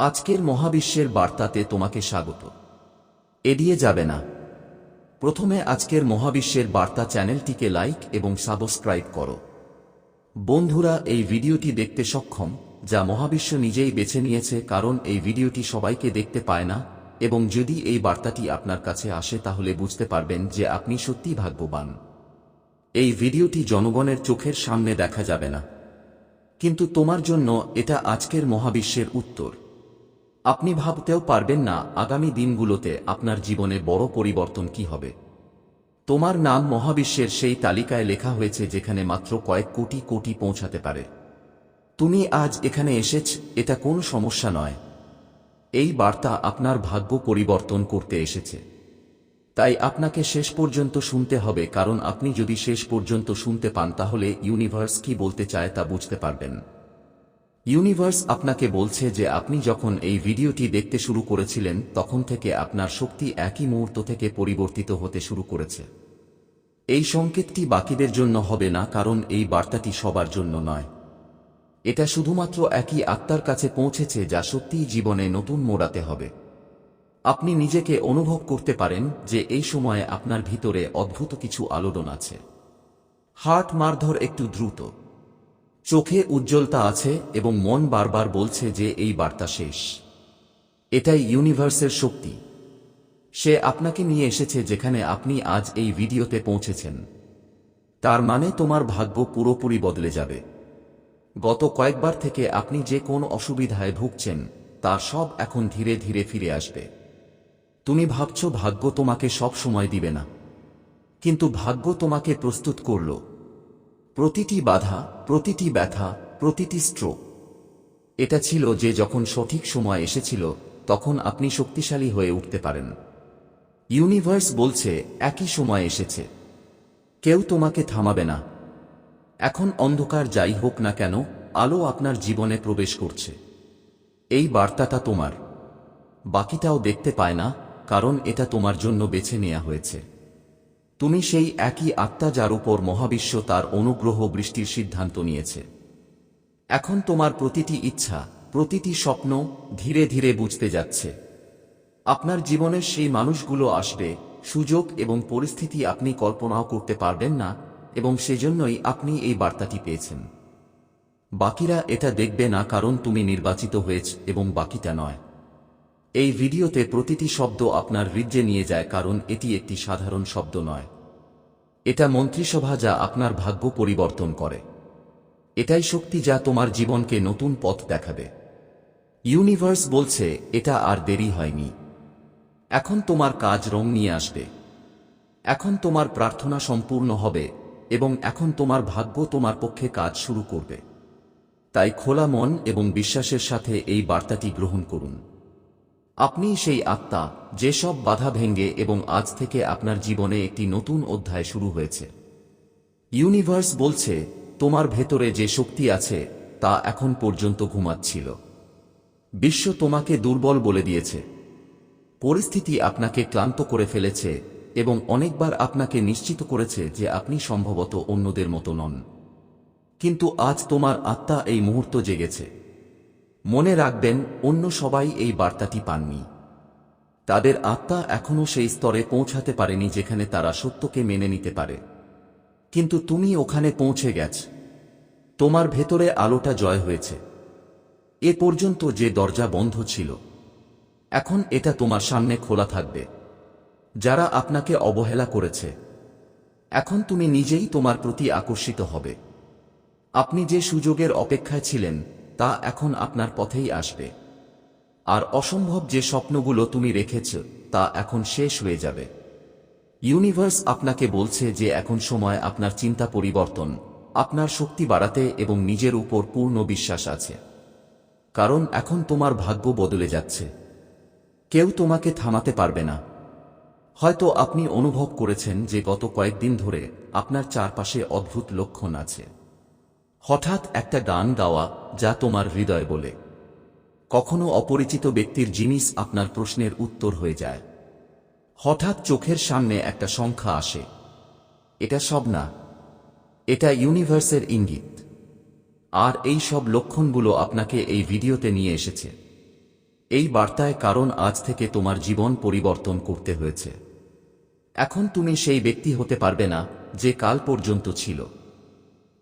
আজকের মহাবিশ্বের বার্তাতে তোমাকে স্বাগত। এড়িয়ে যাবে না। প্রথমে আজকের মহাবিশ্বের বার্তা চ্যানেলটিকে লাইক এবং সাবস্ক্রাইব করো। বন্ধুরা, এই ভিডিওটি দেখতে সক্ষম, যা মহাবিশ্ব নিজেই বেছে নিয়েছে কারণ এই ভিডিওটি সবাইকে দেখতে পায় না এবং যদি এই বার্তাটি আপনার কাছে আসে তাহলে বুঝতে পারবেন যে আপনি সত্যি ভাগ্যবান। এই ভিডিওটি জনগণের চোখের সামনে দেখা যাবে না। কিন্তু তোমার জন্য এটা আজকের মহাবিশ্বের উত্তর। আপনি ভাবতেও পারবেন না আগামী দিনগুলোতে আপনার জীবনে বড় পরিবর্তন কি হবে। তোমার নাম মহাবিশ্বের সেই তালিকায় লেখা হয়েছে যেখানে মাত্র কয়েক কোটি কোটি পৌঁছাতে পারে। তুমি আজ এখানে এসেছ, এটা কোনো সমস্যা নয়। এই বার্তা আপনার ভাগ্য পরিবর্তন করতে এসেছে। তাই আপনাকে শেষ পর্যন্ত শুনতে হবে, কারণ আপনি যদি শেষ পর্যন্ত শুনতে পান, তাহলে ইউনিভার্স কি বলতে চায় তা বুঝতে পারবেন। ইউনিভার্স আপনাকে বলছে যে আপনি যখন এই ভিডিওটি দেখতে শুরু করেছিলেন, তখন থেকে আপনার শক্তি একই মুহূর্ত থেকে পরিবর্তিত হতে শুরু করেছে। এই সংকেতটি বাকিদের জন্য হবে না, কারণ এই বার্তাটি সবার জন্য নয়। এটা শুধুমাত্র একই আত্মার কাছে পৌঁছেছে যা সত্যিই জীবনে নতুন মোড়াতে হবে। আপনি নিজেকে অনুভব করতে পারেন যে এই সময়ে আপনার ভিতরে অদ্ভুত কিছু আলোড়ন আছে। হার্ট মারধর একটু দ্রুত। চোখে উজ্জ্বলতা আছে এবং মন বারবার বলছে যে এই বার্তা শেষ। এটাই ইউনিভার্সের শক্তি। সে আপনাকে নিয়ে এসেছে যেখানে আপনি আজ এই ভিডিওতে পৌঁছেছেন। তার মানে তোমার ভাগ্য পুরোপুরি বদলে যাবে। গত কয়েকবার থেকে আপনি যে কোন অসুবিধায় ভুগছেন তার সব এখন ধীরে ধীরে ফিরে আসবে। তুমি ভাবছ ভাগ্য তোমাকে সব সময় দিবে না। কিন্তু ভাগ্য তোমাকে প্রস্তুত করল। প্রতিটি বাধা, প্রতিটি ব্যথা, প্রতিটি স্ট্রোক এটা ছিল যে যখন সঠিক সময় এসেছিল, তখন আপনি শক্তিশালী হয়ে উঠতে পারেন। ইউনিভার্স বলছে, একই সময় এসেছে। কেউ তোমাকে থামাবে না। এখন অন্ধকার যাই হোক না কেন, আলো আপনার জীবনে প্রবেশ করছে। এই বার্তাটা তোমার। বাকিটাও দেখতে পায় না, কারণ এটা তোমার জন্য বেছে নেওয়া হয়েছে। তুমি সেই একই আত্মা যার উপর মহাবিশ্ব তার অনুগ্রহ বৃষ্টির সিদ্ধান্ত নিয়েছে। এখন তোমার প্রতিটি ইচ্ছা, প্রতিটি স্বপ্ন ধীরে ধীরে বুঝতে যাচ্ছে। আপনার জীবনের সেই মানুষগুলো আসবে, সুযোগ এবং পরিস্থিতি আপনি কল্পনাও করতে পারবেন না এবং সেজন্যই আপনি এই বার্তাটি পেয়েছেন। বাকিরা এটা দেখবে না কারণ তুমি নির্বাচিত হয়েছ এবং বাকিটা নয়। এই ভিডিওতে প্রতিটি শব্দ আপনার হৃদ্যে নিয়ে যায় কারণ এটি একটি সাধারণ শব্দ নয়। এটা মন্ত্রিসভা যা আপনার ভাগ্য পরিবর্তন করে। এটাই শক্তি যা তোমার জীবনকে নতুন পথ দেখাবে। ইউনিভার্স বলছে, এটা আর দেরি হয়নি। এখন তোমার কাজ রং নিয়ে আসবে। এখন তোমার প্রার্থনা সম্পূর্ণ হবে এবং এখন তোমার ভাগ্য তোমার পক্ষে কাজ শুরু করবে। তাই খোলা মন এবং বিশ্বাসের সাথে এই বার্তাটি গ্রহণ করুন। আপনি সেই আত্মা যেসব বাধা ভেঙ্গে এবং আজ থেকে আপনার জীবনে একটি নতুন অধ্যায় শুরু হয়েছে। ইউনিভার্স বলছে, তোমার ভেতরে যে শক্তি আছে, তা এখন পর্যন্ত ঘুমাচ্ছিল। বিশ্ব তোমাকে দুর্বল বলে দিয়েছে। পরিস্থিতি আপনাকে ক্লান্ত করে ফেলেছে এবং অনেকবার আপনাকে নিশ্চিত করেছে যে আপনি সম্ভবত অন্যদের মতো নন। কিন্তু আজ তোমার আত্মা এই মুহূর্ত জেগেছে। মনে রাখবেন, অন্য সবাই এই বার্তাটি পাননি। তাদের আত্মা এখনও সেই স্তরে পৌঁছাতে পারেনি যেখানে তারা সত্যকে মেনে নিতে পারে। কিন্তু তুমি ওখানে পৌঁছে গেছ। তোমার ভেতরে আলোটা জয় হয়েছে। এ পর্যন্ত যে দরজা বন্ধ ছিল, এখন এটা তোমার সামনে খোলা থাকবে। যারা আপনাকে অবহেলা করেছে, এখন তুমি নিজেই তোমার প্রতি আকর্ষিত হবে। আপনি যে সুযোগের অপেক্ষায় ছিলেন তা এখন আপনার পথেই আসবে। আর অসম্ভব যে স্বপ্নগুলো তুমি রেখেছ, তা এখন শেষ হয়ে যাবে। ইউনিভার্স আপনাকে বলছে যে এখন সময় আপনার চিন্তা পরিবর্তন, আপনার শক্তি বাড়াতে এবং নিজের উপর পূর্ণ বিশ্বাস আছে। কারণ এখন তোমার ভাগ্য বদলে যাচ্ছে। কেউ তোমাকে থামাতে পারবে না। হয়তো আপনি অনুভব করেছেন যে গত কয়েকদিন ধরে আপনার চারপাশে অদ্ভুত লক্ষণ আছে। হঠাৎ একটা গান গাওয়া যা তোমার হৃদয় বলে। কখনো অপরিচিত ব্যক্তির জিনিস আপনার প্রশ্নের উত্তর হয়ে যায়। হঠাৎ চোখের সামনে একটা সংখ্যা আসে। এটা সব না। এটা ইউনিভার্সের ইঙ্গিত। আর এই সব লক্ষণগুলো আপনাকে এই ভিডিওতে নিয়ে এসেছে। এই বার্তায় কারণ আজ থেকে তোমার জীবন পরিবর্তন করতে হয়েছে। এখন তুমি সেই ব্যক্তি হতে পারবে না যে কাল পর্যন্ত ছিল।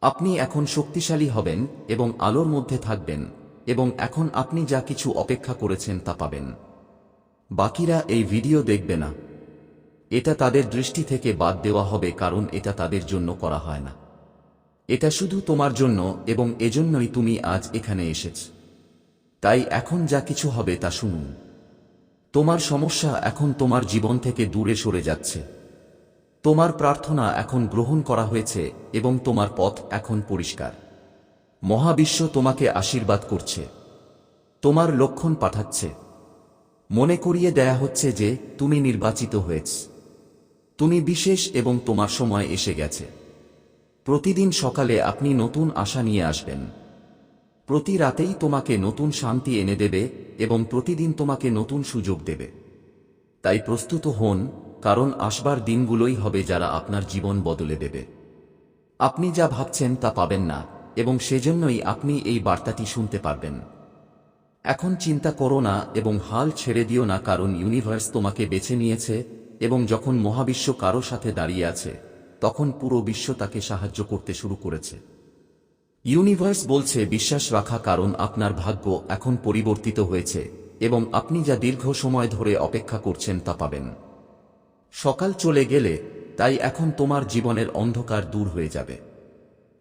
আপনি এখন শক্তিশালী হবেন এবং আলোর মধ্যে থাকবেন, এবং এখন আপনি যা কিছু অপেক্ষা করেছেন তা পাবেন। বাকিরা এই ভিডিও দেখবে না। এটা তাদের দৃষ্টি থেকে বাদ দেওয়া হবে কারণ এটা তাদের জন্য করা হয় না। এটা শুধু তোমার জন্য এবং এজন্যই তুমি আজ এখানে এসেছ। তাই এখন যা কিছু হবে তা শুনুন। তোমার সমস্যা এখন তোমার জীবন থেকে দূরে সরে যাচ্ছে। তোমার প্রার্থনা এখন গ্রহণ করা হয়েছে এবং তোমার পথ এখন পরিষ্কার। মহাবিশ্ব তোমাকে আশীর্বাদ করছে। তোমার লক্ষণ পাঠাচ্ছে। মনে করিয়ে দেয়া হচ্ছে যে তুমি নির্বাচিত হয়েছ। তুমি বিশেষ এবং তোমার সময় এসে গেছে। প্রতিদিন সকালে আপনি নতুন আশা নিয়ে আসবেন। প্রতি রাতেই তোমাকে নতুন শান্তি এনে দেবে এবং প্রতিদিন তোমাকে নতুন সুযোগ দেবে। তাই প্রস্তুত হন কারণ আসবার দিনগুলোই হবে যারা আপনার জীবন বদলে দেবে। আপনি যা ভাবছেন তা পাবেন না, এবং সেজন্যই আপনি এই বার্তাটি শুনতে পারবেন। এখন চিন্তা করো না, এবং হাল ছেড়ে দিও না, কারণ ইউনিভার্স তোমাকে বেছে নিয়েছে, এবং যখন মহাবিশ্ব কারও সাথে দাঁড়িয়ে আছে, তখন পুরো বিশ্ব তাকে সাহায্য করতে শুরু করেছে। ইউনিভার্স বলছে, বিশ্বাস রাখা, কারণ আপনার ভাগ্য এখন পরিবর্তিত হয়েছে, এবং আপনি যা দীর্ঘ সময় ধরে অপেক্ষা করছেন তা পাবেন। সকাল চলে গেলে তাই এখন তোমার জীবনের অন্ধকার দূর হয়ে যাবে।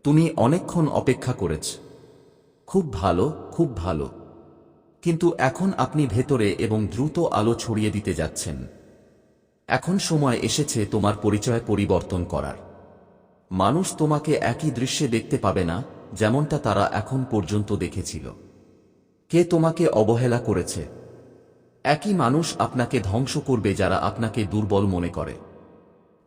তুমি অনেকক্ষণ অপেক্ষা করেছ। খুব ভালো খুব ভালো। কিন্তু এখন আপনি ভেতরে এবং দ্রুত আলো ছড়িয়ে দিতে যাচ্ছেন। এখন সময় এসেছে তোমার পরিচয় পরিবর্তন করার। মানুষ তোমাকে একই দৃশ্যে দেখতে পাবে না, যেমনটা তারা এখন পর্যন্ত দেখেছিল। কে তোমাকে অবহেলা করেছে? একই মানুষ আপনাকে ধ্বংস করবে যারা আপনাকে দুর্বল মনে করে।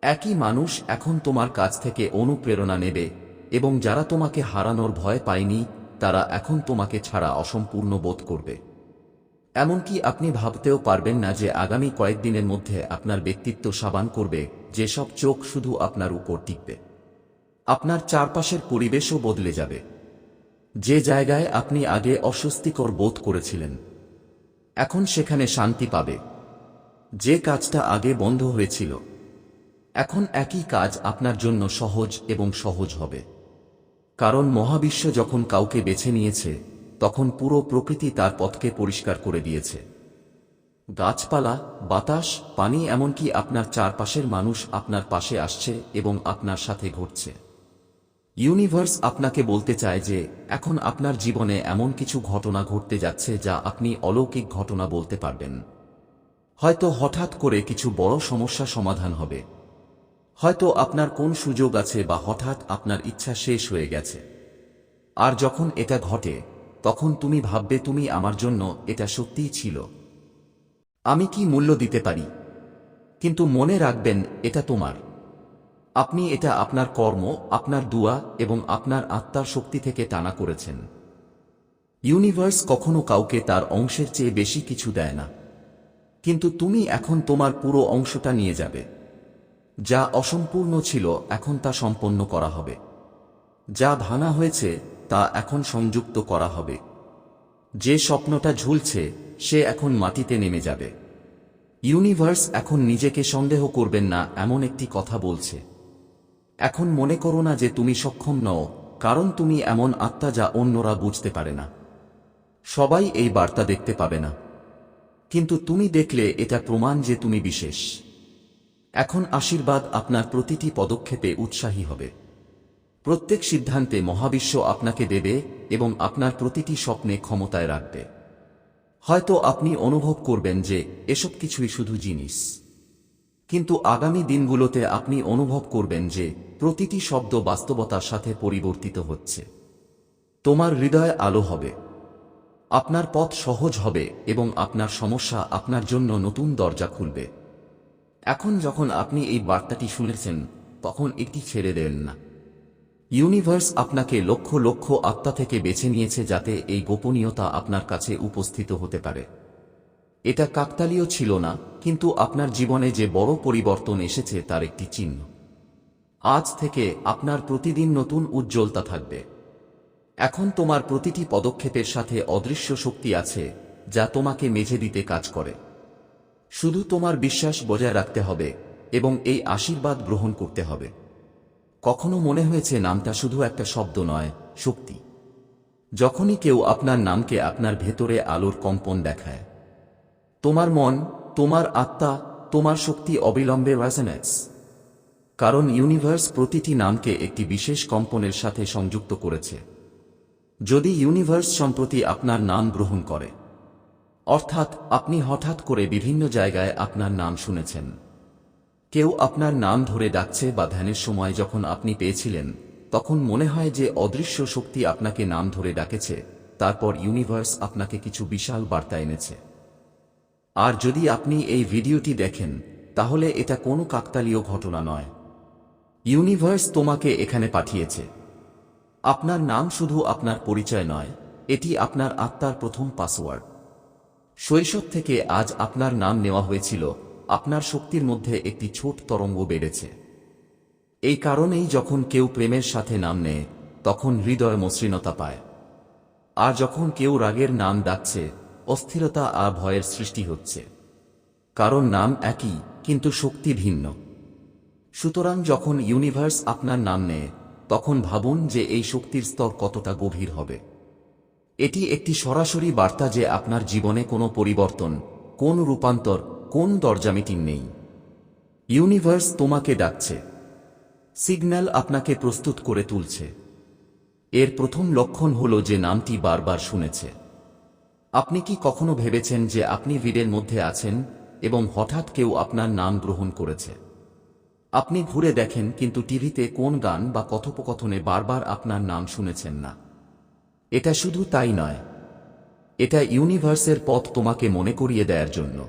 একই মানুষ এখন তোমার কাছ থেকে অনুপ্রেরণা নেবে, এবং যারা তোমাকে হারানোর ভয় পায়নি, তারা এখন তোমাকে ছাড়া অসম্পূর্ণ বোধ করবে। এমনকি আপনি ভাবতেও পারবেন না যে আগামী কয়েকদিনের মধ্যে আপনার ব্যক্তিত্ব সাবান করবে যেসব চোখ শুধু আপনার উপর টিকবে। আপনার চারপাশের পরিবেশও বদলে যাবে। যে জায়গায় আপনি আগে অস্বস্তিকর বোধ করেছিলেন এখন সেখানে শান্তি পাবে। যে কাজটা আগে বন্ধ হয়েছিল, এখন একই কাজ আপনার জন্য সহজ এবং সহজ হবে। কারণ মহাবিশ্ব যখন কাউকে বেছে নিয়েছে, তখন পুরো প্রকৃতি তার পথকে পরিষ্কার করে দিয়েছে। গাছপালা, বাতাস, পানি এমনকি আপনার চারপাশের মানুষ আপনার পাশে আসছে এবং আপনার সাথে ঘটছে। ইউনিভার্স আপনাকে বলতে চায় যে, এখন আপনার জীবনে এমন কিছু ঘটনা ঘটতে যাচ্ছে যা আপনি অলৌকিক ঘটনা বলতে পারবেন। হয়তো হঠাৎ করে কিছু বড় সমস্যা সমাধান হবে। হয়তো আপনার কোন সুযোগ আছে বা হঠাৎ আপনার ইচ্ছা শেষ হয়ে গেছে। আর যখন এটা ঘটে, তখন তুমি ভাববে তুমি আমার জন্য এটা সত্যিই ছিল। আমি কি মূল্য দিতে পারি? কিন্তু মনে রাখবেন, এটা তোমার। আপনি এটা আপনার কর্ম, আপনার দুয়া এবং আপনার আত্মার শক্তি থেকে টানা করেছেন। ইউনিভার্স কখনো কাউকে তার অংশের চেয়ে বেশি কিছু দেয় না। কিন্তু তুমি এখন তোমার পুরো অংশটা নিয়ে যাবে। যা অসম্পূর্ণ ছিল এখন তা সম্পন্ন করা হবে। যা ভাঙা হয়েছে তা এখন সংযুক্ত করা হবে। যে স্বপ্নটা ঝুলছে, সে এখন মাটিতে নেমে যাবে। ইউনিভার্স এখন নিজেকে সন্দেহ করবেন না, এমন একটি কথা বলছে। এখন মনে করো না যে তুমি সক্ষম নও, কারণ তুমি এমন আত্মা যা অন্যরা বুঝতে পারে না। সবাই এই বার্তা দেখতে পাবে না। কিন্তু তুমি দেখলে এটা প্রমাণ যে তুমি বিশেষ। এখন আশীর্বাদ আপনার প্রতিটি পদক্ষেপে উৎসাহী হবে। প্রত্যেক সিদ্ধান্তে মহাবিশ্ব আপনাকে দেবে এবং আপনার প্রতিটি স্বপ্নে ক্ষমতায় রাখবে। হয়তো আপনি অনুভব করবেন যে এসব কিছুই শুধু জিনিস। কিন্তু আগামী দিনগুলোতে আপনি অনুভব করবেন যে প্রতিটি শব্দ বাস্তবতার সাথে পরিবর্তিত হচ্ছে। তোমার হৃদয় আলো হবে। আপনার পথ সহজ হবে এবং আপনার সমস্যা আপনার জন্য নতুন দরজা খুলবে। এখন যখন আপনি এই বার্তাটি শুনেছেন, তখন এটি ছেড়ে দেন না। ইউনিভার্স আপনাকে লক্ষ লক্ষ আত্মা থেকে বেছে নিয়েছে যাতে এই গোপনীয়তা আপনার কাছে উপস্থিত হতে পারে। এটা কাকতালীয় ছিল না, কিন্তু আপনার জীবনে যে বড় পরিবর্তন এসেছে তার একটি চিহ্ন। আজ থেকে আপনার প্রতিদিন নতুন উজ্জ্বলতা থাকবে। এখন তোমার প্রতিটি পদক্ষেপের সাথে অদৃশ্য শক্তি আছে, যা তোমাকে মেঝে দিতে কাজ করে। শুধু তোমার বিশ্বাস বজায় রাখতে হবে এবং এই আশীর্বাদ গ্রহণ করতে হবে। কখনো মনে হয়েছে নামটা শুধু একটা শব্দ নয়, শক্তি। যখনই কেউ আপনার নামকে আপনার ভেতরে আলোর কম্পন দেখায়। তোমার মন, তোমার আত্মা, তোমার শক্তি অবিলম্বে রেজনেন্স কারণ ইউনিভার্স প্রতিটি নামকে একটি বিশেষ কম্পনের সাথে সংযুক্ত করেছে। যদি ইউনিভার্স সম্প্রতি আপনার নাম গ্রহণ করে, অর্থাৎ আপনি হঠাৎ করে বিভিন্ন জায়গায় আপনার নাম শুনেছেন। কেউ আপনার নাম ধরে ডাকছে বা ধ্যানের সময় যখন আপনি পেয়েছিলেন, তখন মনে হয় যে অদৃশ্য শক্তি আপনাকে নাম ধরে ডাকেছে, তারপর ইউনিভার্স আপনাকে কিছু বিশাল বার্তা এনেছে। আর যদি আপনি এই ভিডিওটি দেখেন, তাহলে এটা কোনো কাকতালীয় ঘটনা নয়। ইউনিভার্স তোমাকে এখানে পাঠিয়েছে। আপনার নাম শুধু আপনার পরিচয় নয়, এটি আপনার আত্মার প্রথম পাসওয়ার্ড। শৈশব থেকে আজ আপনার নাম নেওয়া হয়েছিল, আপনার শক্তির মধ্যে একটি ছোট তরঙ্গ বেড়েছে। এই কারণেই যখন কেউ প্রেমের সাথে নাম নেয়, তখন হৃদয় মসৃণতা পায়। আর যখন কেউ রাগের নাম ডাকছে অস্থিরতা আর ভয়ের সৃষ্টি হচ্ছে। কারণ নাম একই, কিন্তু শক্তি ভিন্ন। সুতরাং যখন ইউনিভার্স আপনার নাম নেয়, তখন ভাবুন যে এই শক্তির স্তর কতটা গভীর হবে। এটি একটি সরাসরি বার্তা যে আপনার জীবনে কোনো পরিবর্তন, কোন রূপান্তর, কোন দরজা মিটিং নেই। ইউনিভার্স তোমাকে ডাকছে। সিগন্যাল আপনাকে প্রস্তুত করে তুলছে। এর প্রথম লক্ষণ হল যে নামটি বারবার শুনেছে। আপনি কি কখনো ভেবেছেন যে আপনি ভিড়ের মধ্যে আছেন এবং হঠাৎ কেউ আপনার নাম গ্রহণ করেছে? আপনি ঘুরে দেখেন, কিন্তু টিভিতে কোন গান বা কথোপকথনে বারবার আপনার নাম শুনেছেন না। এটা শুধু তাই নয়। এটা ইউনিভার্সের পথ তোমাকে মনে করিয়ে দেওয়ার জন্য।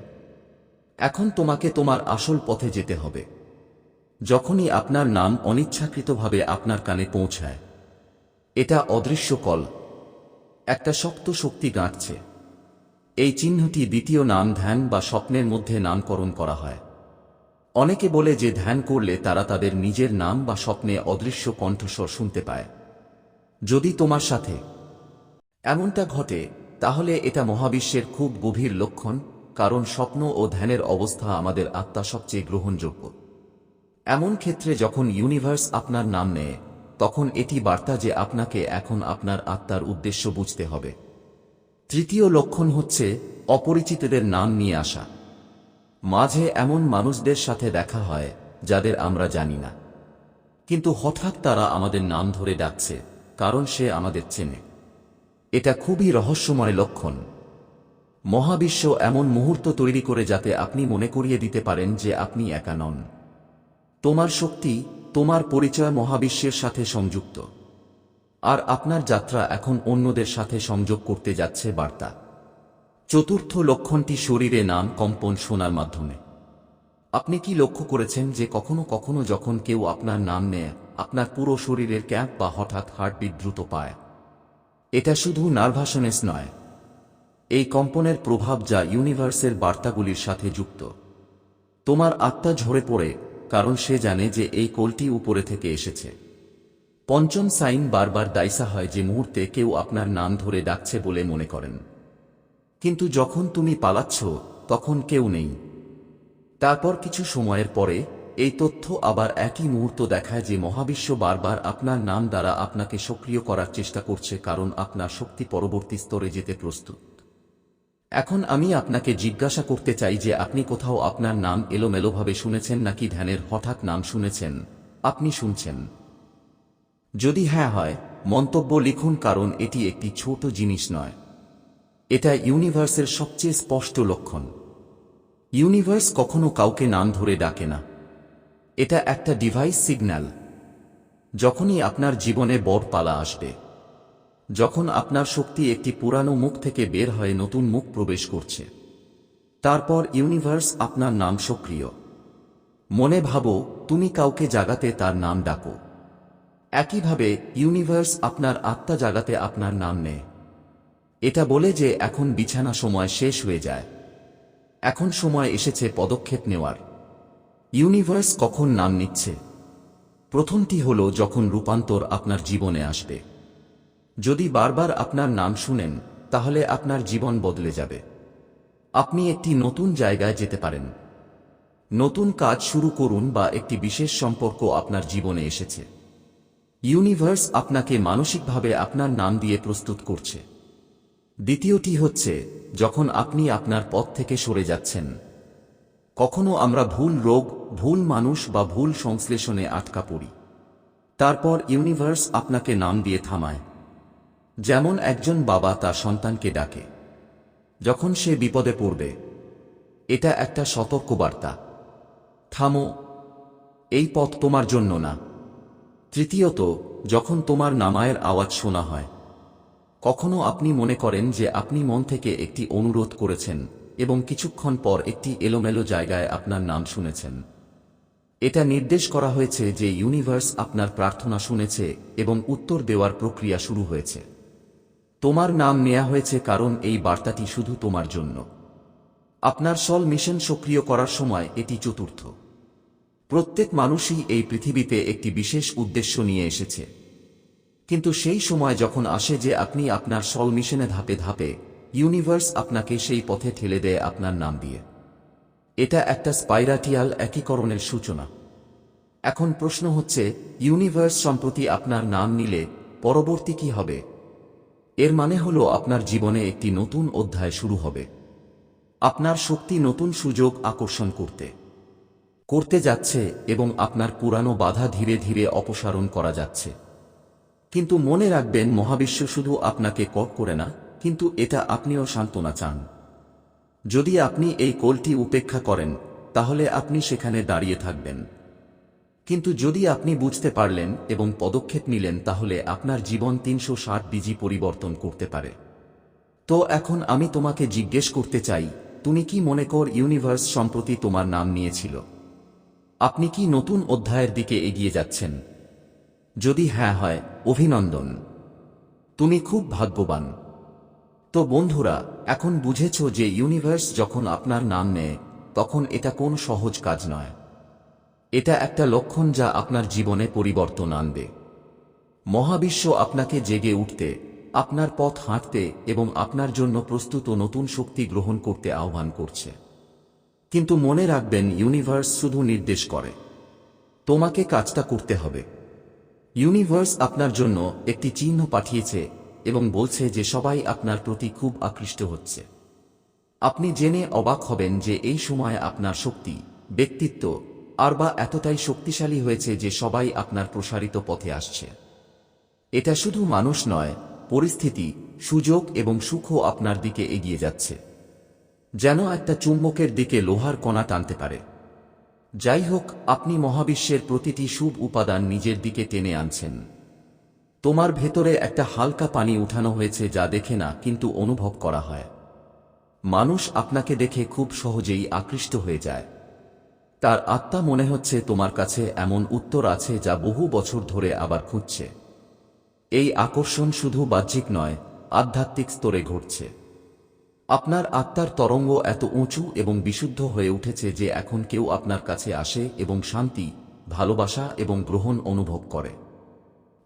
এখন তোমাকে তোমার আসল পথে যেতে হবে। যখনই আপনার নাম অনিচ্ছাকৃতভাবে আপনার কানে পৌঁছায়, এটা অদৃশ্য কল। একটা শক্ত শক্তি গাঁটছে। এই চিহ্নটি দ্বিতীয় নাম ধ্যান বা স্বপ্নের মধ্যে নামকরণ করা হয়। অনেকে বলে যে ধ্যান করলে তারা তাদের নিজের নাম বা স্বপ্নে অদৃশ্য কণ্ঠস্বর শুনতে পায়। যদি তোমার সাথে এমনটা ঘটে, তাহলে এটা মহাবিশ্বের খুব গভীর লক্ষণ, কারণ স্বপ্ন ও ধ্যানের অবস্থা আমাদের আত্মা সবচেয়ে গ্রহণযোগ্য। এমন ক্ষেত্রে যখন ইউনিভার্স আপনার নাম নেয়, তখন এটি বার্তা যে আপনাকে এখন আপনার আত্মার উদ্দেশ্য বুঝতে হবে। তৃতীয় লক্ষণ হচ্ছে অপরিচিতদের নাম নিয়ে আসা। মাঝে এমন মানুষদের সাথে দেখা হয়, যাদের আমরা জানি না। কিন্তু হঠাৎ তারা আমাদের নাম ধরে ডাকছে, কারণ সে আমাদের চেনে। এটা খুবই রহস্যময় লক্ষণ। মহাবিশ্ব এমন মুহূর্ত তৈরি করে যাতে আপনি মনে করিয়ে দিতে পারেন যে আপনি একা নন। তোমার শক্তি, তোমার পরিচয় মহাবিশ্বের সাথে সংযুক্ত। আর আপনার যাত্রা এখন অন্যদের সাথে সংযোগ করতে যাচ্ছে বার্তা। চতুর্থ লক্ষণটি শরীরে নাম কম্পন শোনার মাধ্যমে। আপনি কি লক্ষ্য করেছেন যে কখনো কখনো যখন কেউ আপনার নাম নেয়, আপনার পুরো শরীরের ক্যাম্প বা হঠাৎ হার্টবিট দ্রুত পায়? এটা শুধু নার্ভাসনেস নয়। এই কম্পনের প্রভাব যা ইউনিভার্সের বার্তাগুলির সাথে যুক্ত। তোমার আত্মা ঝরে পড়ে, কারণ সে জানে যে এই কোলটি উপরে থেকে এসেছে। পঞ্চম সাইন বারবার দায়সা হয় যে মুহূর্তে কেউ আপনার নাম ধরে ডাকছে বলে মনে করেন। কিন্তু যখন তুমি পালাচ্ছ, তখন কেউ নেই। তারপর কিছু সময়ের পরে, এই তথ্য আবার একই মুহূর্ত দেখায় যে মহাবিশ্ব বারবার আপনার নাম দ্বারা আপনাকে সক্রিয় করার চেষ্টা করছে কারণ আপনার শক্তি পরবর্তী স্তরে যেতে প্রস্তুত। এখন আমি আপনাকে জিজ্ঞাসা করতে চাই যে আপনি কোথাও আপনার নাম এলোমেলোভাবে শুনেছেন নাকি ধ্যানের হঠাৎ নাম শুনেছেন? আপনি শুনছেন। যদি হ্যাঁ হয়, মন্তব্য লিখুন কারণ এটি একটি ছোট জিনিস নয়। এটা ইউনিভার্সের সবচেয়ে স্পষ্ট লক্ষণ। ইউনিভার্স কখনো কাউকে নাম ধরে ডাকে না। এটা একটা ডিভাইস সিগন্যাল। যখনই আপনার জীবনে বড় পালা আসবে। যখন আপনার শক্তি একটি পুরানো মুখ থেকে বের হয়ে নতুন মুখ প্রবেশ করছে। তারপর ইউনিভার্স আপনার নাম সক্রিয়। মনে ভাবো, তুমি কাউকে জাগাতে তার নাম ডাকো। একইভাবে ইউনিভার্স আপনার আত্মা জাগাতে আপনার নাম নেয়। এটা বলে যে এখন বিছানা সময় শেষ হয়ে যায়। এখন সময় এসেছে পদক্ষেপ নেওয়ার। ইউনিভার্স কখন নাম নিচ্ছে? প্রথমটি হল যখন রূপান্তর আপনার জীবনে আসবে। যদি বারবার আপনার নাম শুনেন, তাহলে আপনার জীবন বদলে যাবে। আপনি একটি নতুন জায়গায় যেতে পারেন। নতুন কাজ শুরু করুন বা একটি বিশেষ সম্পর্ক আপনার জীবনে এসেছে। ইউনিভার্স আপনাকে মানসিকভাবে আপনার নাম দিয়ে প্রস্তুত করছে। দ্বিতীয়টি হচ্ছে, যখন আপনি আপনার পথ থেকে সরে যাচ্ছেন, কখনো আমরা ভুল রোগ, ভুল মানুষ বা ভুল সংশ্লেষণে আটকা পড়ি। তারপর ইউনিভার্স আপনাকে নাম দিয়ে থামায়। যেমন একজন বাবা তার সন্তানকে ডাকে। যখন সে বিপদে পড়বে, এটা একটা সতর্কবার্তা। থামো, এই পথ তোমার জন্য না। তৃতীয়ত, যখন তোমার নামায়ের আওয়াজ শোনা হয়, কখনো আপনি মনে করেন যে আপনি মন থেকে একটি অনুরোধ করেছেন এবং কিছুক্ষণ পর একটি এলোমেলো জায়গায় আপনার নাম শুনেছেন। এটা নির্দেশ করা হয়েছে যে ইউনিভার্স আপনার প্রার্থনা শুনেছে এবং উত্তর দেওয়ার প্রক্রিয়া শুরু হয়েছে। তোমার নাম নেয়া হয়েছে কারণ এই বার্তাটি শুধু তোমার জন্য। আপনার সল মিশন সক্রিয় করার সময় এটি চতুর্থ। প্রত্যেক মানুষই এই পৃথিবীতে একটি বিশেষ উদ্দেশ্য নিয়ে এসেছে। কিন্তু সেই সময় যখন আসে যে আপনি আপনার সল মিশনে ধাপে ধাপে, ইউনিভার্স আপনাকে সেই পথে ঠেলে দেয় আপনার নাম দিয়ে। এটা একটা স্পাইরাটিয়াল একীকরণের সূচনা। এখন প্রশ্ন হচ্ছে, ইউনিভার্স সম্প্রতি আপনার নাম নিলে পরবর্তী কি হবে? এর মানে হল আপনার জীবনে একটি নতুন অধ্যায় শুরু হবে। আপনার শক্তি নতুন সুযোগ আকর্ষণ করতে। করতে যাচ্ছে এবং আপনার পুরানো বাধা ধীরে ধীরে অপসারণ করা যাচ্ছে। কিন্তু মনে রাখবেন, মহাবিশ্ব শুধু আপনাকে কক করে না, কিন্তু এটা আপনিও সান্ত্বনা চান। যদি আপনি এই কোলটি উপেক্ষা করেন, তাহলে আপনি সেখানে দাঁড়িয়ে থাকবেন। কিন্তু যদি আপনি বুঝতে পারলেন এবং পদক্ষেপ নিলেন, তাহলে আপনার জীবন তিনশো ষাট ডিজি পরিবর্তন করতে পারে। তো এখন আমি তোমাকে জিজ্ঞেস করতে চাই, তুমি কি মনে কর ইউনিভার্স সম্প্রতি তোমার নাম নিয়েছিল? আপনি কি নতুন অধ্যায়ের দিকে এগিয়ে যাচ্ছেন? যদি হ্যাঁ হয়, অভিনন্দন। তুমি খুব ভাগ্যবান। তো বন্ধুরা, এখন বুঝেছ যে ইউনিভার্স যখন আপনার নাম নেয়, তখন এটা কোন সহজ কাজ নয়। এটা একটা লক্ষণ যা আপনার জীবনে পরিবর্তন আনবে। মহাবিশ্ব আপনাকে জেগে উঠতে, আপনার পথ হাঁটতে এবং আপনার জন্য প্রস্তুত নতুন শক্তি গ্রহণ করতে আহ্বান করছে। কিন্তু মনে রাখবেন, ইউনিভার্স শুধু নির্দেশ করে। তোমাকে কাজটা করতে হবে। ইউনিভার্স আপনার জন্য একটি চিহ্ন পাঠিয়েছে এবং বলছে যে সবাই আপনার প্রতি খুব আকৃষ্ট হচ্ছে। আপনি জেনে অবাক হবেন যে এই সময় আপনার শক্তি, ব্যক্তিত্ব, আর বা এতটাই শক্তিশালী হয়েছে যে সবাই আপনার প্রসারিত পথে আসছে। এটা শুধু মানুষ নয়, পরিস্থিতি, সুযোগ এবং সুখও আপনার দিকে এগিয়ে যাচ্ছে। যেন একটা চুম্বকের দিকে লোহার কণা টানতে পারে। যাই হোক, আপনি মহাবিশ্বের প্রতিটি শুভ উপাদান নিজের দিকে টেনে আনছেন। তোমার ভেতরে একটা হালকা পানি উঠানো হয়েছে যা দেখে না, কিন্তু অনুভব করা হয়। মানুষ আপনাকে দেখে খুব সহজেই আকৃষ্ট হয়ে যায়। তার আত্মা মনে হচ্ছে তোমার কাছে এমন উত্তর আছে যা বহু বছর ধরে আবার খুঁজছে। এই আকর্ষণ শুধু বাহ্যিক নয়, আধ্যাত্মিক স্তরে ঘটছে। আপনার আত্মার তরঙ্গ এত উঁচু এবং বিশুদ্ধ হয়ে উঠেছে যে এখন কেউ আপনার কাছে আসে এবং শান্তি, ভালোবাসা এবং গ্রহণ অনুভব করে।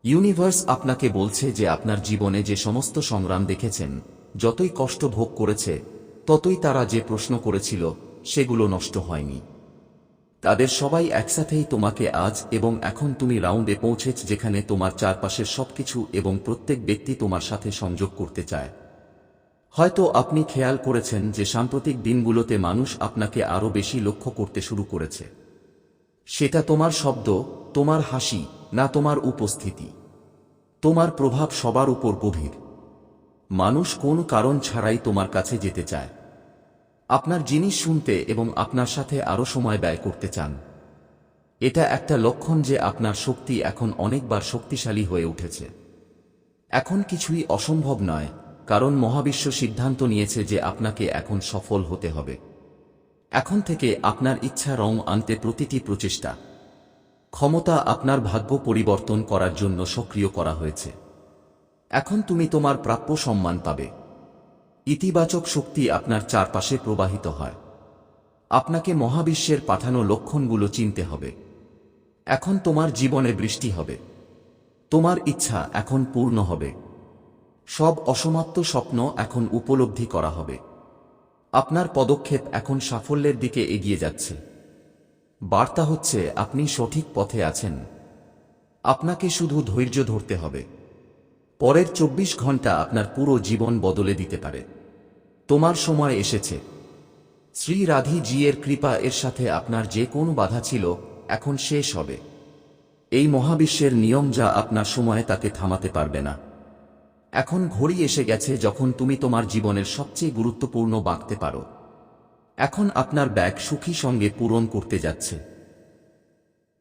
ইউনিভার্স আপনাকে বলছে যে আপনার জীবনে যে সমস্ত সংগ্রাম দেখেছেন, যতই কষ্ট ভোগ করেছে, ততই তারা যে প্রশ্ন করেছিল, সেগুলো নষ্ট হয়নি। তাদের সবাই একসাথেই তোমাকে আজ এবং এখন তুমি রাউন্ডে পৌঁছেছ যেখানে তোমার চারপাশের সবকিছু এবং প্রত্যেক ব্যক্তি তোমার সাথে সংযোগ করতে চায়। হয়তো আপনি খেয়াল করেছেন যে সাম্প্রতিক দিনগুলোতে মানুষ আপনাকে আরও বেশি লক্ষ্য করতে শুরু করেছে। সেটা তোমার শব্দ, তোমার হাসি, না তোমার উপস্থিতি। তোমার প্রভাব সবার উপর গভীর। মানুষ কোন কারণ ছাড়াই তোমার কাছে যেতে চায়। আপনার জিনিস শুনতে এবং আপনার সাথে আরও সময় ব্যয় করতে চান। এটা একটা লক্ষণ যে আপনার শক্তি এখন অনেকবার শক্তিশালী হয়ে উঠেছে। এখন কিছুই অসম্ভব নয় কারণ মহাবিশ্ব সিদ্ধান্ত নিয়েছে যে আপনাকে এখন সফল হতে হবে। এখন থেকে আপনার ইচ্ছা রং আনতে প্রতিটি প্রচেষ্টা, ক্ষমতা আপনার ভাগ্য পরিবর্তন করার জন্য সক্রিয় করা হয়েছে। এখন তুমি তোমার প্রাপ্য সম্মান পাবে। ইতিবাচক শক্তি আপনার চারপাশে প্রবাহিত হয়। আপনাকে মহাবিশ্বের পাঠানো লক্ষণগুলো চিনতে হবে। এখন তোমার জীবনে বৃষ্টি হবে। তোমার ইচ্ছা এখন পূর্ণ হবে। সব অসমাপ্ত স্বপ্ন এখন উপলব্ধি করা হবে। আপনার পদক্ষেপ এখন সাফল্যের দিকে এগিয়ে যাচ্ছে। বার্তা হচ্ছে, আপনি সঠিক পথে আছেন। আপনাকে শুধু ধৈর্য ধরতে হবে। পরের চব্বিশ ঘণ্টা আপনার পুরো জীবন বদলে দিতে পারে। তোমার সময় এসেছে। শ্রী রাধি জি এর কৃপা এর সাথে আপনার যে কোনো বাধা ছিল, এখন শেষ হবে। এই মহাবিশ্বের নিয়ম যা আপনার সময়ে তাকে থামাতে পারবে না। এখন ঘড়ি এসে গেছে যখন তুমি তোমার জীবনের সবচেয়ে গুরুত্বপূর্ণ বাঁকতে পারো। এখন আপনার ব্যাগ সুখী সঙ্গে পূরণ করতে যাচ্ছে।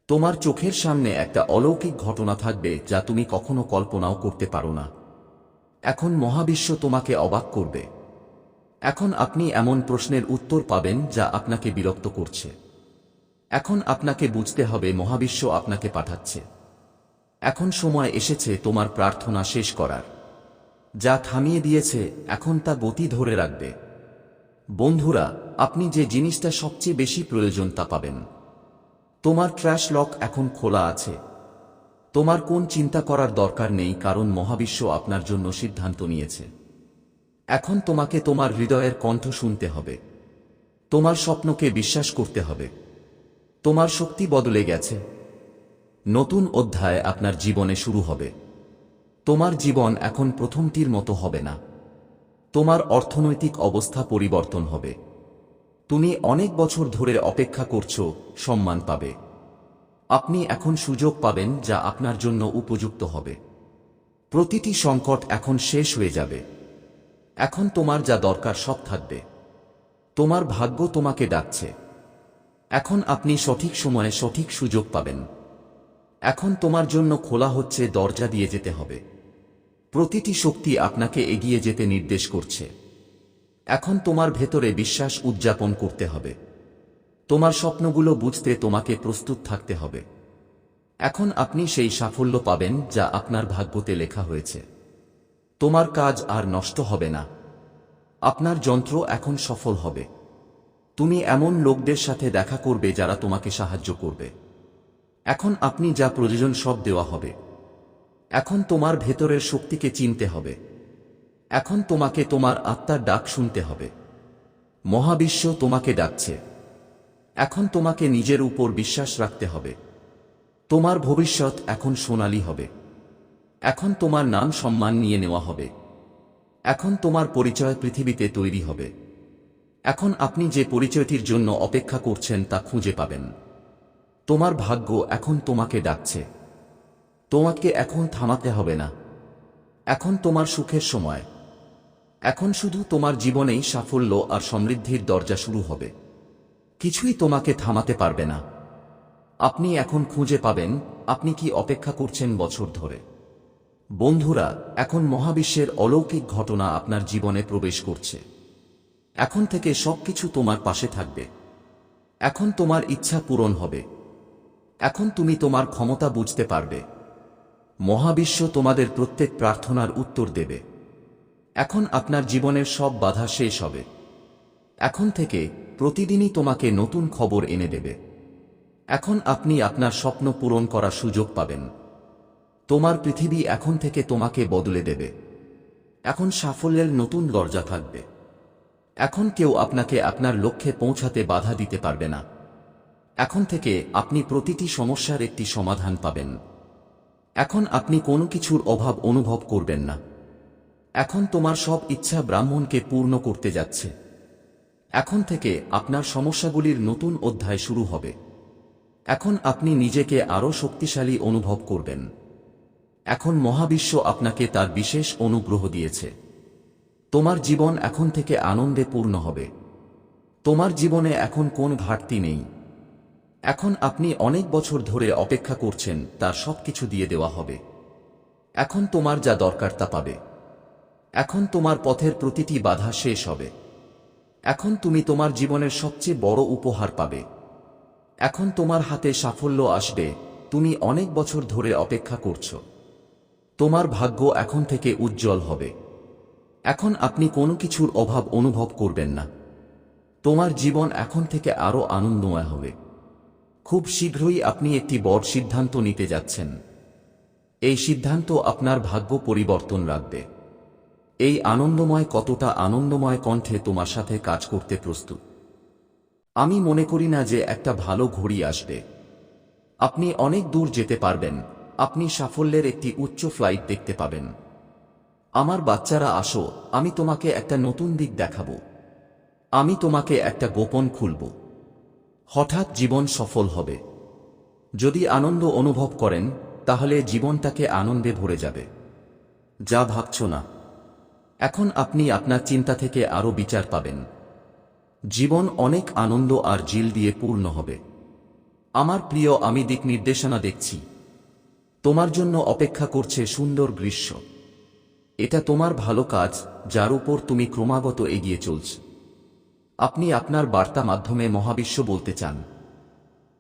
তোমার চোখের সামনে একটা অলৌকিক ঘটনা থাকবে যা তুমি কখনো কল্পনাও করতে পারো না। এখন মহাবিশ্ব তোমাকে অবাক করবে। এখন আপনি এমন প্রশ্নের উত্তর পাবেন যা আপনাকে বিরক্ত করছে। এখন আপনাকে বুঝতে হবে মহাবিশ্ব আপনাকে পাঠাচ্ছে। এখন সময় এসেছে তোমার প্রার্থনা শেষ করার। যা থামিয়ে দিয়েছে, এখন তা গতি ধরে রাখবে। বন্ধুরা, আপনি যে জিনিসটা সবচেয়ে বেশি প্রয়োজন তা পাবেন। তোমার ট্র্যাশ লক এখন খোলা আছে। তোমার কোন চিন্তা করার দরকার নেই, কারণ মহাবিশ্ব আপনার জন্য সিদ্ধান্ত নিয়েছে। এখন তোমাকে তোমার হৃদয়ের কণ্ঠ শুনতে হবে। তোমার স্বপ্নকে বিশ্বাস করতে হবে। তোমার শক্তি বদলে গেছে। নতুন অধ্যায় আপনার জীবনে শুরু হবে। তোমার জীবন এখন প্রথমটির মতো হবে না। তোমার অর্থনৈতিক অবস্থা পরিবর্তন হবে। তুমি অনেক বছর ধরে অপেক্ষা করছ, সম্মান পাবে। আপনি এখন সুযোগ পাবেন যা আপনার জন্য উপযুক্ত হবে। প্রতিটি সংকট এখন শেষ হয়ে যাবে। এখন তোমার যা দরকার সব থাকবে। তোমার ভাগ্য তোমাকে ডাকছে। এখন আপনি সঠিক সময়ে সঠিক সুযোগ পাবেন। এখন তোমার জন্য খোলা হচ্ছে দরজা দিয়ে যেতে হবে। প্রতিটি শক্তি আপনাকে এগিয়ে যেতে নির্দেশ করছে। এখন তোমার ভেতরে বিশ্বাস উদযাপন করতে হবে। তোমার স্বপ্নগুলো বুঝতে তোমাকে প্রস্তুত থাকতে হবে। এখন আপনি সেই সাফল্য পাবেন যা আপনার ভাগ্যতে লেখা হয়েছে। তোমার কাজ আর নষ্ট হবে না। আপনার যন্ত্র এখন সফল হবে। তুমি এমন লোকদের সাথে দেখা করবে যারা তোমাকে সাহায্য করবে। এখন আপনি যা প্রয়োজন সব দেওয়া হবে। এখন তোমার ভেতরের শক্তিকে চিনতে হবে। এখন তোমাকে তোমার আত্মার ডাক শুনতে হবে। মহাবিশ্ব তোমাকে ডাকছে। এখন তোমাকে নিজের উপর বিশ্বাস রাখতে হবে। তোমার ভবিষ্যৎ এখন সোনালি হবে। এখন তোমার নাম সম্মান নিয়ে নেওয়া হবে। এখন তোমার পরিচয় পৃথিবীতে তৈরি হবে। এখন আপনি যে পরিচয়টির জন্য অপেক্ষা করছেন তা খুঁজে পাবেন। তোমার ভাগ্য এখন তোমাকে ডাকছে। তোমাকে এখন থামাতে হবে না। এখন তোমার সুখের সময়। এখন শুধু তোমার জীবনেই সাফল্য আর সমৃদ্ধির দরজা শুরু হবে। কিছুই তোমাকে থামাতে পারবে না। আপনি এখন খুঁজে পাবেন, আপনি কি অপেক্ষা করছেন বছর ধরে। বন্ধুরা, এখন মহাবিশ্বের অলৌকিক ঘটনা আপনার জীবনে প্রবেশ করছে। এখন থেকে সবকিছু তোমার পাশে থাকবে। এখন তোমার ইচ্ছা পূরণ হবে। এখন তুমি তোমার ক্ষমতা বুঝতে পারবে। মহাবিশ্ব তোমাদের প্রত্যেক প্রার্থনার উত্তর দেবে। এখন আপনার জীবনের সব বাধা শেষ হবে। এখন থেকে প্রতিদিনই তোমাকে নতুন খবর এনে দেবে। এখন আপনি আপনার স্বপ্ন পূরণ করার সুযোগ পাবেন। তোমার পৃথিবী এখন থেকে তোমাকে বদলে দেবে। এখন সাফল্যের নতুন দরজা থাকবে। এখন কেউ আপনাকে আপনার লক্ষ্যে পৌঁছাতে বাধা দিতে পারবে না। এখন থেকে আপনি প্রতিটি সমস্যার একটি সমাধান পাবেন। এখন আপনি কোনো কিছুর অভাব অনুভব করবেন না। এখন তোমার সব ইচ্ছা ব্রাহ্মণকে পূর্ণ করতে যাচ্ছে। এখন থেকে আপনার সমস্যাগুলির নতুন অধ্যায় শুরু হবে। এখন আপনি নিজেকে আরও শক্তিশালী অনুভব করবেন। এখন মহাবিশ্ব আপনাকে তার বিশেষ অনুগ্রহ দিয়েছে। তোমার জীবন এখন থেকে আনন্দে পূর্ণ হবে। তোমার জীবনে এখন কোন ঘাটতি নেই। এখন আপনি অনেক বছর ধরে অপেক্ষা করছেন, তার সবকিছু দিয়ে দেওয়া হবে। এখন তোমার যা দরকার তা পাবে। এখন তোমার পথের প্রতিটি বাধা শেষ হবে। এখন তুমি তোমার জীবনের সবচেয়ে বড় উপহার পাবে। এখন তোমার হাতে সাফল্য আসবে, তুমি অনেক বছর ধরে অপেক্ষা করছ। তোমার ভাগ্য এখন থেকে উজ্জ্বল হবে। এখন আপনি কোনো কিছুর অভাব অনুভব করবেন না। তোমার জীবন এখন থেকে আরও আনন্দময় হবে। খুব শীঘ্রই আপনি একটি বড় সিদ্ধান্ত নিতে যাচ্ছেন। এই সিদ্ধান্ত আপনার ভাগ্য পরিবর্তন রাখবে। এই আনন্দময় কতটা আনন্দময় কণ্ঠে তোমার সাথে কাজ করতে প্রস্তুত। আমি মনে করি না যে একটা ভালো ঘড়ি আসবে। আপনি অনেক দূর যেতে পারবেন। আপনি সাফল্যের একটি উচ্চ ফ্লাইট দেখতে পাবেন। আমার বাচ্চারা, আসো, আমি তোমাকে একটা নতুন দিক দেখাবো। আমি তোমাকে একটা গোপন খুলব। হঠাৎ জীবন সফল হবে। যদি আনন্দ অনুভব করেন, তাহলে জীবনটাকে আনন্দে ভরে যাবে। যা ভাবছ না। এখন আপনি আপনার চিন্তা থেকে আরও বিচার পাবেন। জীবন অনেক আনন্দ আর জিল দিয়ে পূর্ণ হবে। আমার প্রিয়, আমি দিক নির্দেশনা দেখছি। তোমার জন্য অপেক্ষা করছে সুন্দর গ্রীষ্ম। এটা তোমার ভালো কাজ, যার উপর তুমি ক্রমাগত এগিয়ে চলছ। আপনি আপনার বার্তা মাধ্যমে মহাবিশ্ব বলতে চান।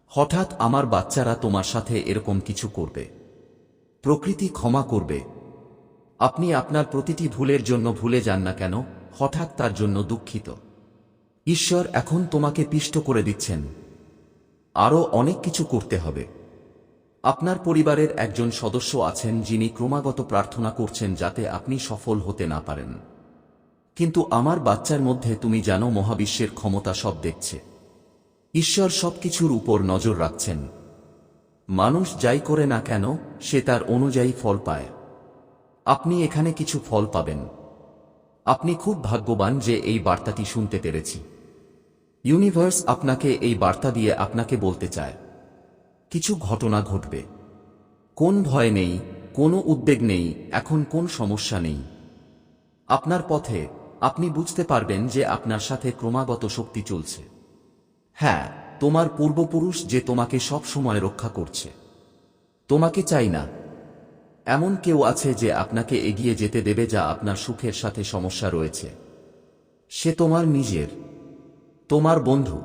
হঠাৎ আমার বাচ্চারা তোমার সাথে এরকম কিছু করবে। প্রকৃতি ক্ষমা করবে। আপনি আপনার প্রতিটি ভুলের জন্য ভুলে যান না কেন, হঠাৎ তার জন্য দুঃখিত। ঈশ্বর এখন তোমাকে পিষ্ট করে দিচ্ছেন। আরও অনেক কিছু করতে হবে। আপনার পরিবারের একজন সদস্য আছেন যিনি ক্রমাগত প্রার্থনা করছেন যাতে আপনি সফল হতে না পারেন। কিন্তু আমার বাচ্চার মধ্যে তুমি জানো মহাবিশ্বের ক্ষমতা সব দেখছে। ঈশ্বর সবকিছুর উপর নজর রাখছেন। মানুষ যাই করে না কেন, সে তার অনুযায়ী ফল পায়। আপনি এখানে কিছু ফল পাবেন। আপনি খুব ভাগ্যবান যে এই বার্তাটি শুনতে পেরেছি। ইউনিভার্স আপনাকে এই বার্তা দিয়ে আপনাকে বলতে চায়। কিছু ঘটনা ঘটবে। কোন ভয় নেই, কোনো উদ্বেগ নেই, এখন কোন সমস্যা নেই। আপনার পথে আপনি বুঝতে পারবেন যে আপনার সাথে ক্রমাগত শক্তি চলছে। হ্যাঁ তোমার পূর্বপুরুষ যে তোমাকে সব সময় রক্ষা করছে। তোমাকে চাই না। এমন কেউ আছে যে আপনাকে এগিয়ে যেতে দেবে যা আপনার সুখের সাথে সমস্যা রয়েছে। সে তোমার নিজের। তোমার বন্ধু।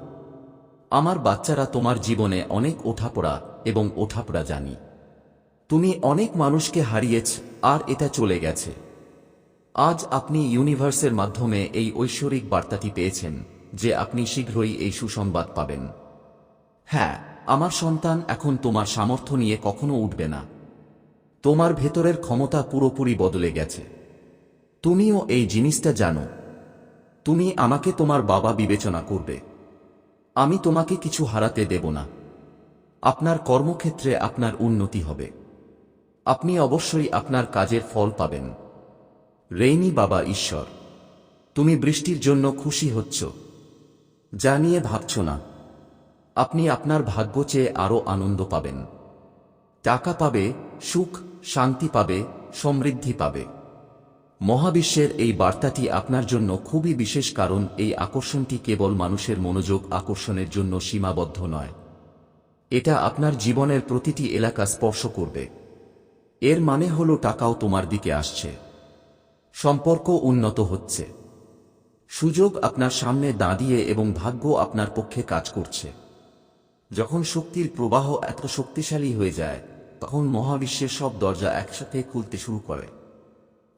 আমার বাচ্চারা তোমার জীবনে অনেক ওঠাপড়া এবং ওঠাপড়া জানি তুমি অনেক মানুষকে হারিয়েছ, আর এটা চলে গেছে। আজ আপনি ইউনিভার্সের মাধ্যমে এই ঐশ্বরিক বার্তাটি পেয়েছেন যে আপনি শীঘ্রই এই সুসংবাদ পাবেন। হ্যাঁ আমার সন্তান এখন তোমার সামর্থ্য নিয়ে কখনো উঠবে না। তোমার ভেতরের ক্ষমতা পুরোপুরি বদলে গেছে। তুমিও এই জিনিসটা জানো। তুমি আমাকে তোমার বাবা বিবেচনা করবে। আমি তোমাকে কিছু হারাতে দেব না। আপনার কর্মক্ষেত্রে আপনার উন্নতি হবে। আপনি অবশ্যই আপনার কাজের ফল পাবেন। রেইনি বাবা ঈশ্বর, তুমি বৃষ্টির জন্য খুশি হচ্ছ। যা নিয়ে ভাবছ না। আপনি আপনার ভাগ্য চেয়ে আরও আনন্দ পাবেন। টাকা পাবে, সুখ, শান্তি পাবে, সমৃদ্ধি পাবে। মহাবিশ্বের এই বার্তাটি আপনার জন্য খুবই বিশেষ কারণ, এই আকর্ষণটি কেবল মানুষের মনোযোগ আকর্ষণের জন্য সীমাবদ্ধ নয়। এটা আপনার জীবনের প্রতিটি এলাকা স্পর্শ করবে। এর মানে হলো টাকাও তোমার দিকে আসছে। সম্পর্ক উন্নত হচ্ছে। সুযোগ আপনার সামনে দাঁড়িয়ে এবং ভাগ্য আপনার পক্ষে কাজ করছে। যখন শক্তির প্রবাহ এত শক্তিশালী হয়ে যায়, তখন মহাবিশ্বের সব দরজা একসাথে খুলতে শুরু করে।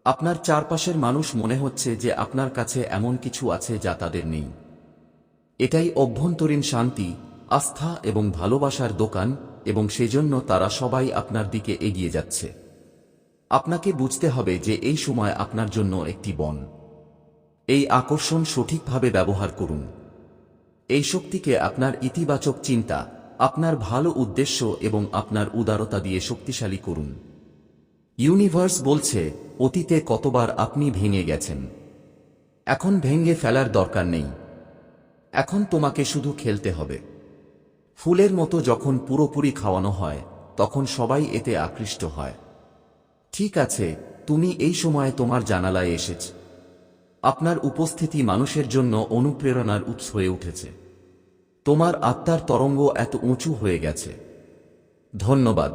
আপনার চারপাশের মানুষ মনে হচ্ছে যে আপনার কাছে এমন কিছু আছে যা তাদের নেই। এটাই অভ্যন্তরীণ শান্তি, আস্থা এবং ভালোবাসার দোকান এবং সেজন্য তারা সবাই আপনার দিকে এগিয়ে যাচ্ছে। আপনাকে বুঝতে হবে যে এই সময় আপনার জন্য একটি বন। এই আকর্ষণ সঠিকভাবে ব্যবহার করুন। এই শক্তিকে আপনার ইতিবাচক চিন্তা, আপনার ভালো উদ্দেশ্য এবং আপনার উদারতা দিয়ে শক্তিশালী করুন। ইউনিভার্স বলছে, অতীতে কতবার আপনি ভেঙে গেছেন। এখন ভেঙে ফেলার দরকার নেই। এখন তোমাকে শুধু খেলতে হবে। ফুলের মতো যখন পুরোপুরি খাওয়ানো হয়, তখন সবাই এতে আকৃষ্ট হয়। ঠিক আছে, তুমি এই সময়ে তোমার জানালায় এসেছ। আপনার উপস্থিতি মানুষের জন্য অনুপ্রেরণার উৎস হয়ে উঠেছে। তোমার আত্মার তরঙ্গ এত উঁচু হয়ে গেছে। ধন্যবাদ।